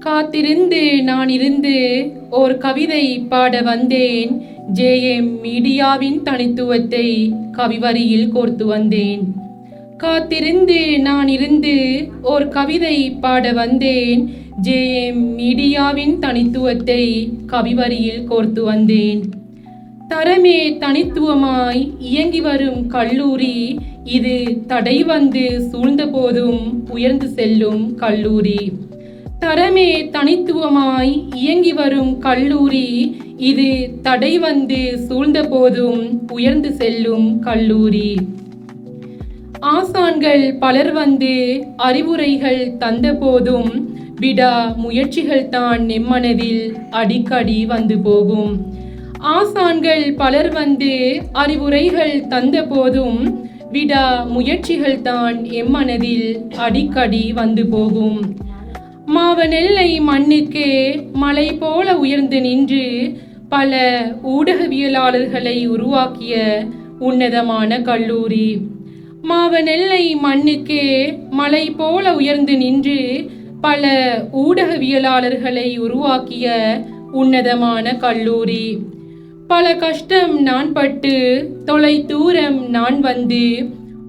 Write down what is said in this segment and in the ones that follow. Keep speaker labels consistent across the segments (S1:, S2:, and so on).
S1: காத்திருந்து நான் இருந்து ஓர் கவிதை பாட வந்தேன். ஜேஎம் மீடியாவின் தனித்துவத்தை கவிவரியில் கோர்த்து வந்தேன். காத்திருந்து நான் இருந்து ஓர் கவிதை பாட வந்தேன். ஜேஎம் மீடியாவின் தனித்துவத்தை கவிவரியில் கோர்த்து வந்தேன். தரமே தனித்துவமாய் இயங்கி வரும் கல்லூரி இது தடை வந்து சூழ்ந்த போதும் உயர்ந்து செல்லும் கல்லூரி. தரமே தனித்துவமாய் இயங்கி வரும் கல்லூரி இது தடை வந்து சூழ்ந்த போதும் உயர்ந்து செல்லும் கல்லூரி. ஆசான்கள் பலர் வந்து அறிவுரைகள் தந்த போதும் விடா முயற்சிகள் தான் நெம்மனதில் அடிக்கடி வந்து போகும். ஆசான்கள் பலர் வந்து அறிவுரைகள் தந்த போதும் விடா முயற்சிகள் தான் எம்மனதில் அடிக்கடி வந்து போகும். மாவனெல்லை மண்ணுக்கே மலை போல உயர்ந்து நின்று பல ஊடகவியலாளர்களை உருவாக்கிய உன்னதமான கல்லூரி. மாவனெல்லை மண்ணுக்கே மலை போல உயர்ந்து நின்று பல ஊடகவியலாளர்களை உருவாக்கிய உன்னதமான கல்லூரி. பல கஷ்டம் நான் பட்டு தொலை தூரம் நான் வந்து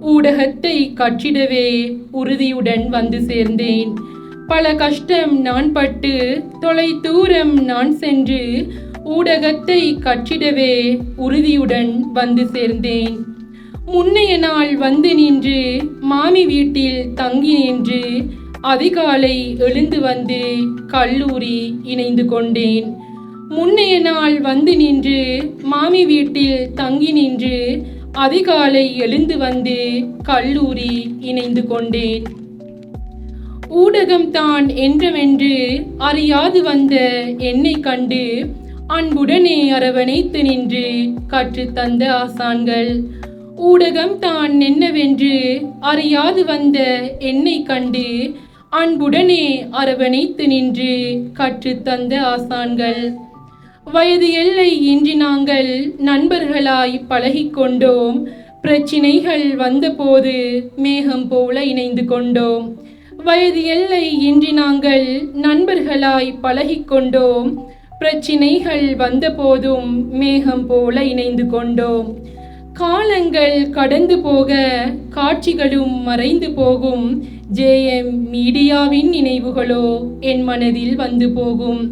S1: ஊடகத்தை கற்றிடவே உறுதியுடன் வந்து சேர்ந்தேன். பல கஷ்டம் நான் பட்டு தொலை தூரம் நான் சென்று ஊடகத்தை கற்றிடவே உறுதியுடன் வந்து சேர்ந்தேன். முன்னைய நாள் வந்து நின்று மாமி வீட்டில் தங்கி நின்று அதிகாலை எழுந்து வந்து கல்லூரி இணைந்து கொண்டேன். முன்னைய நாள் வந்து நின்று மாமி வீட்டில் தங்கி நின்று அதிகாலை எழுந்து வந்து கல்லூரி இணைந்து கொண்டேன். ஊடகம் தான் என்றவென்று அறியாது வந்த என்னை கண்டு அன்புடனே அரவணைத்து நின்று கற்றுத்தந்த ஆசான்கள். ஊடகம் தான் என்னவென்று அறியாது வந்த என்னை கண்டு அன்புடனே அரவணைத்து நின்று கற்றுத்தந்த ஆசான்கள். வயது எல்லை இன்றி நாங்கள் நண்பர்களாய் பழகி கொண்டோம். பிரச்சினைகள் வந்தபோது மேகம் போல இணைந்து கொண்டோம். வயது எல்லை இன்றி நாங்கள் நண்பர்களாய் பழகிக்கொண்டோம். பிரச்சினைகள் வந்தபோதும் மேகம் போல இணைந்து கொண்டோம். காலங்கள் கடந்து போக காட்சிகளும் மறைந்து போகும். ஜேஎம் மீடியாவின் நினைவுகளோ என் மனதில் வந்து போகும்.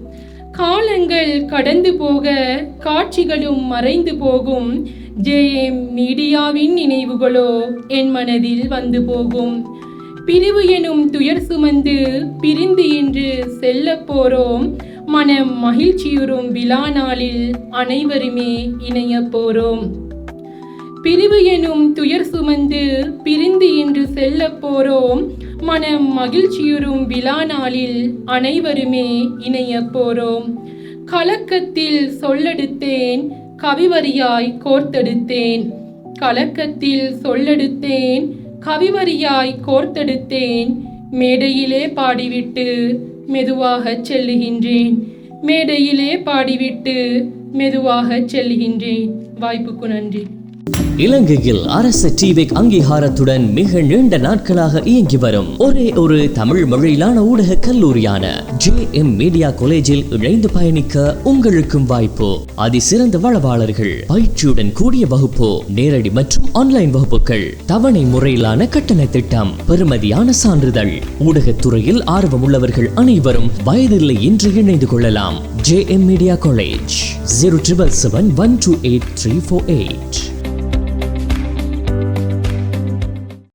S1: காலங்கள் கடந்து போக காட்சிகளும் மறைந்து போகும். ஜேஎம் மீடியாவின் நினைவுகளோ என் மனதில் வந்து போகும். பிரிவு எனும் துயர் சுமந்து பிரிந்து இன்று செல்ல போறோம். மனம் மகிழ்ச்சியுறும் விழா நாளில் அனைவருமே இணைய போறோம். பிரிவு எனும் துயர் சுமந்து பிரிந்து இன்று செல்ல போறோம். மனம் மகிழ்ச்சியுறும் விழா நாளில் அனைவருமே இணைய போறோம். கலக்கத்தில் சொல்லெடுத்தேன் கவிவரியாய் கோர்த்தெடுத்தேன். கலக்கத்தில் சொல்லெடுத்தேன் கவிவரியாய் கோர்த்தெடுத்தேன். மேடையிலே பாடிவிட்டு மெதுவாகச் செல்லுகின்றேன். மேடையிலே பாடிவிட்டு மெதுவாகச் செல்லுகின்றேன். வாய்ப்புக்கு நன்றி.
S2: இலங்கையில் அரச டிவிக் அங்கீகாரத்துடன் மிக நீண்ட நாட்களாக இயங்கி வரும் ஒரே ஒரு தமிழ் மொழியிலான ஊடக கல்லூரியான ஜே எம் மீடியா காலேஜில் இணைந்து பயணிக்க உங்களுக்கும் வாய்ப்பு. அதிசிறந்த வளவாளர்கள் பயிற்சியுடன் கூடிய வகுப்பு நேரடி மற்றும் ஆன்லைன் வகுப்புகள் தவணை முறையிலான கட்டண திட்டம் பெறுமதியான சான்றிதழ். ஊடகத்துறையில் ஆர்வமுள்ளவர்கள் அனைவரும் வயதில்லை இன்று இணைந்து கொள்ளலாம். J M media college zero triple seven one two eight three four eight